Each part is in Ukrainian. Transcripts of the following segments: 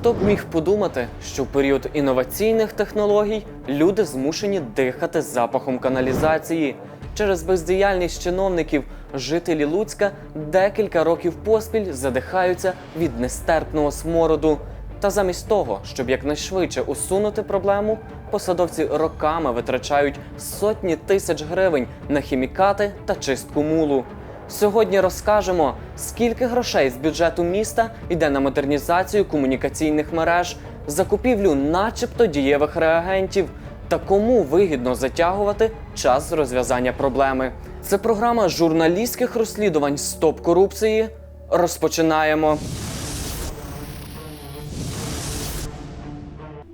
Хто б міг подумати, що в період інноваційних технологій люди змушені дихати запахом каналізації. Через бездіяльність чиновників жителі Луцька декілька років поспіль задихаються від нестерпного смороду. Та замість того, щоб якнайшвидше усунути проблему, посадовці роками витрачають сотні тисяч гривень на хімікати та чистку мулу. Сьогодні розкажемо, скільки грошей з бюджету міста йде на модернізацію комунікаційних мереж, закупівлю, начебто дієвих реагентів, та кому вигідно затягувати час розв'язання проблеми. Це програма журналістських розслідувань Стоп корупції. Розпочинаємо.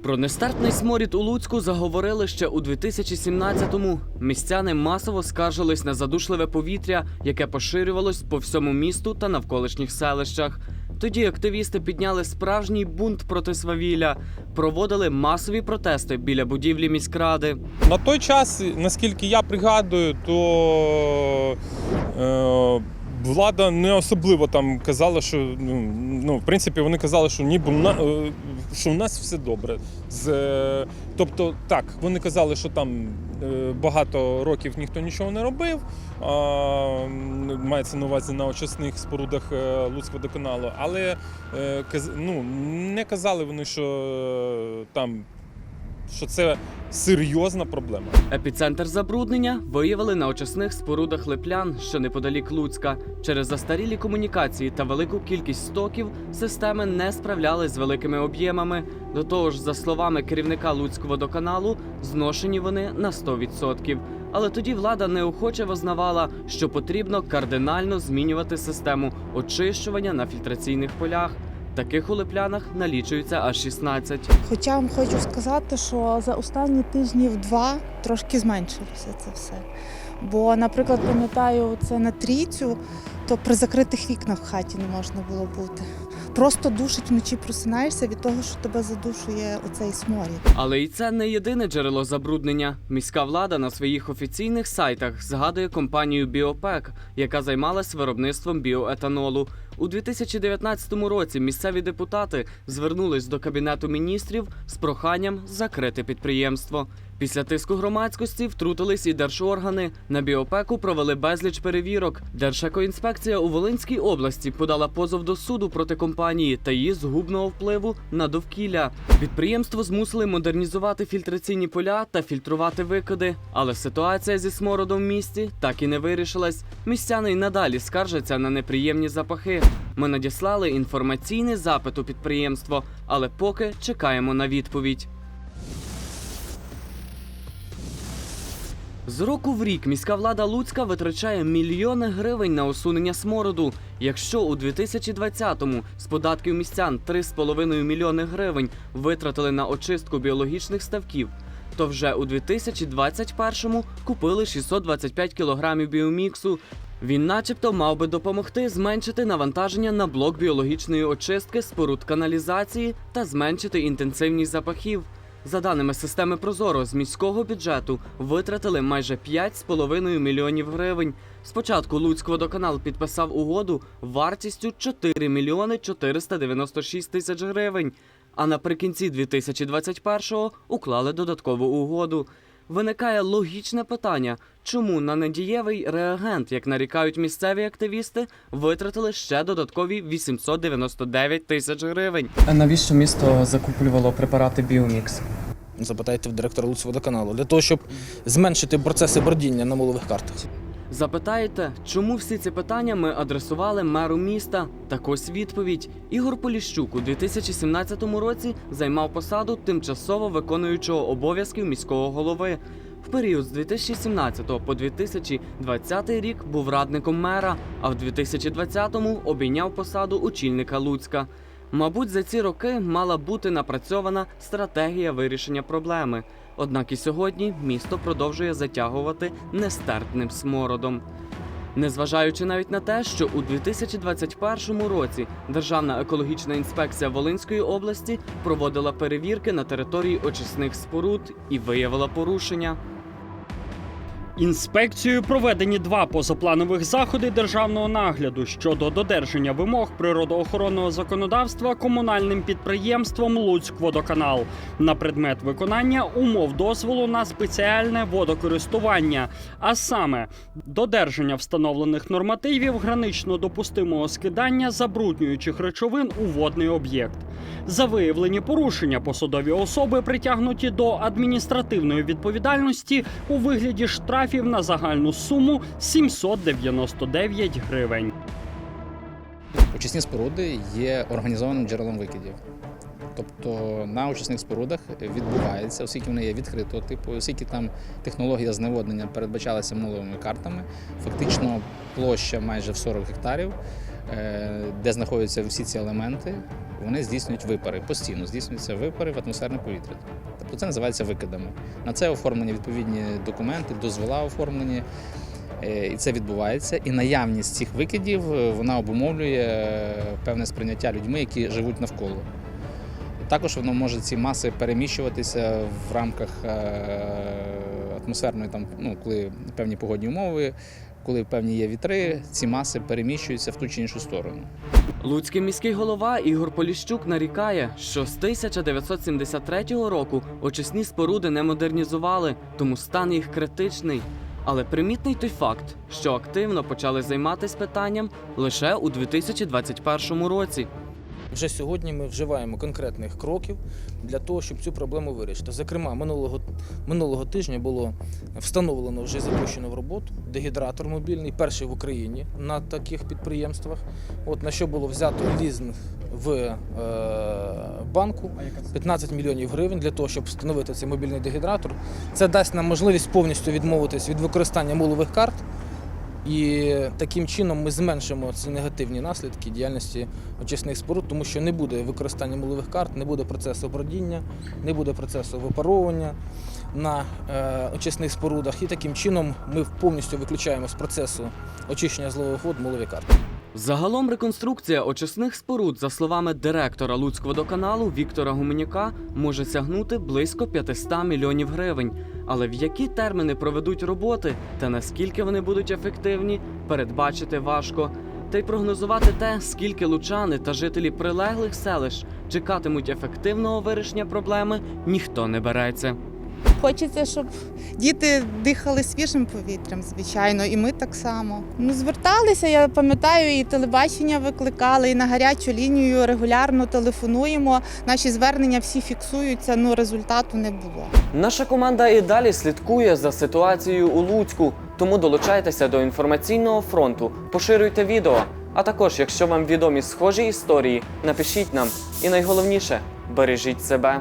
Про нестерпний сморід у Луцьку заговорили ще у 2017-му. Містяни масово скаржились на задушливе повітря, яке поширювалось по всьому місту та навколишніх селищах. Тоді активісти підняли справжній бунт проти свавілля, проводили масові протести біля будівлі міськради. На той час, наскільки я пригадую, то е, влада не особливо там казала, що ну, ну в принципі вони казали, що ніби на, е, що в нас все добре. З, е, тобто, так, вони казали, що там е, багато років ніхто нічого не робив. А, мається на увазі на очисних спорудах Луцькводоканалу, але е, ну, не казали вони, що там що це серйозна проблема. Епіцентр забруднення виявили на очисних спорудах Липлян, що неподалік Луцька. Через застарілі комунікації та велику кількість стоків системи не справлялись з великими об'ємами. До того ж, за словами керівника Луцького водоканалу, зношені вони на 100%. Але тоді влада неохоче визнавала, що потрібно кардинально змінювати систему очищування на фільтраційних полях. Таких у Липлянах налічується аж 16. Хоча вам хочу сказати, що за останні тижнів два трошки зменшилося це все. Бо, наприклад, пам'ятаю, це на трійцю, то при закритих вікнах в хаті не можна було бути. Просто душить вночі просинаєшся від того, що тебе задушує оцей сморід. Але і це не єдине джерело забруднення. Міська влада на своїх офіційних сайтах згадує компанію Біопек, яка займалась виробництвом біоетанолу. У 2019 році місцеві депутати звернулись до кабінету міністрів з проханням закрити підприємство. Після тиску громадськості втрутились і держоргани. На біопеку провели безліч перевірок. Держекоінспекція у Волинській області подала позов до суду проти компанії та її згубного впливу на довкілля. Підприємство змусили модернізувати фільтраційні поля та фільтрувати викиди. Але ситуація зі смородом в місті так і не вирішилась. Містяни й надалі скаржаться на неприємні запахи. Ми надіслали інформаційний запит у підприємство, але поки чекаємо на відповідь. З року в рік міська влада Луцька витрачає мільйони гривень на усунення смороду. Якщо у 2020-му з податків містян 3,5 мільйони гривень витратили на очистку біологічних ставків, то вже у 2021-му купили 625 кілограмів біоміксу. Він, начебто, мав би допомогти зменшити навантаження на блок біологічної очистки споруд каналізації та зменшити інтенсивність запахів. За даними системи Прозоро, з міського бюджету витратили майже 5,5 мільйонів гривень. Спочатку Луцькводоканал підписав угоду вартістю 4 мільйони 496 тисяч гривень. А наприкінці 2021-го уклали додаткову угоду. Виникає логічне питання, чому на недієвий реагент, як нарікають місцеві активісти, витратили ще додаткові 899 тисяч гривень. А навіщо місто закуплювало препарати Біомікс? Запитайте в директора Луцводоканалу, для того, щоб зменшити процеси бродіння на мулових картах. Запитаєте, чому всі ці питання ми адресували меру міста? Так ось відповідь. Ігор Поліщук у 2017 році займав посаду тимчасово виконуючого обов'язків міського голови. В період з 2017 по 2020 рік був радником мера, а в 2020-му обійняв посаду очільника Луцька. Мабуть, за ці роки мала бути напрацьована стратегія вирішення проблеми. Однак і сьогодні місто продовжує затягувати нестерпним смородом. Незважаючи навіть на те, що у 2021 році Державна екологічна інспекція Волинської області проводила перевірки на території очисних споруд і виявила порушення. Інспекцією проведені два позапланових заходи державного нагляду щодо додержання вимог природоохоронного законодавства комунальним підприємством Луцькводоканал на предмет виконання умов дозволу на спеціальне водокористування, а саме додержання встановлених нормативів гранично допустимого скидання забруднюючих речовин у водний об'єкт. За виявлені порушення посадові особи притягнуті до адміністративної відповідальності у вигляді штрафів на загальну суму 799 гривень. Очисні споруди є організованим джерелом викидів. Тобто на очисних спорудах відбувається, оскільки вони є відкритого типу, оскільки там технологія зневоднення передбачалася минулими картами, фактично площа майже в 40 гектарів, де знаходяться всі ці елементи, вони здійснюють випари, постійно здійснюються випари в атмосферне повітря. Тобто це називається викидами. На це оформлені відповідні документи, дозвола оформлені. Е, І це відбувається. І наявність цих викидів е, вона обумовлює е, певне сприйняття людьми, які живуть навколо. Також воно може ці маси переміщуватися в рамках е, атмосферної, там, ну, коли певні погодні умови, коли певні є вітри, ці маси переміщуються в ту чи іншу сторону. Луцький міський голова Ігор Поліщук нарікає, що з 1973 року очисні споруди не модернізували, тому стан їх критичний. Але примітний той факт, що активно почали займатися питанням лише у 2021 році. Вже сьогодні ми вживаємо конкретних кроків для того, щоб цю проблему вирішити. Зокрема, минулого, минулого тижня було встановлено вже запущено в роботу дегідратор мобільний, перший в Україні на таких підприємствах. От на що було взято лізинг в е, банку 15 мільйонів гривень для того, щоб встановити цей мобільний дегідратор. Це дасть нам можливість повністю відмовитись від використання мулових карт. І таким чином ми зменшимо ці негативні наслідки діяльності очисних споруд, тому що не буде використання мулових карт, не буде процесу бродіння, не буде процесу випаровування на е, очисних спорудах. І таким чином ми повністю виключаємо з процесу очищення злових вод мулові карти. Загалом реконструкція очисних споруд, за словами директора Луцькводоканалу Віктора Гуменюка, може сягнути близько 500 мільйонів гривень. Але в які терміни проведуть роботи та наскільки вони будуть ефективні, передбачити важко. Та й прогнозувати те, скільки лучани та жителі прилеглих селищ чекатимуть ефективного вирішення проблеми, ніхто не береться. Хочеться, щоб діти дихали свіжим повітрям, звичайно, і ми так само. Ну, зверталися, я пам'ятаю, і телебачення викликали, і на гарячу лінію регулярно телефонуємо. Наші звернення всі фіксуються, ну результату не було. Наша команда і далі слідкує за ситуацією у Луцьку, тому долучайтеся до інформаційного фронту, поширюйте відео. А також, якщо вам відомі схожі історії, напишіть нам. І найголовніше бережіть себе.